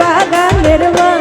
বাগানের বা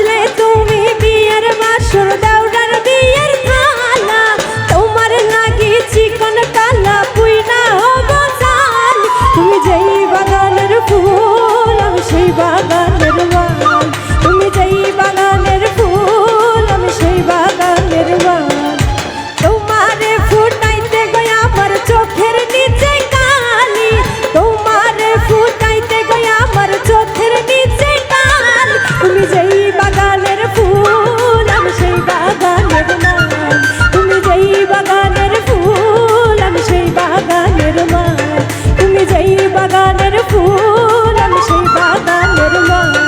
চ্যানেল বাগানের ফুল আমি সেই বাগানের মাল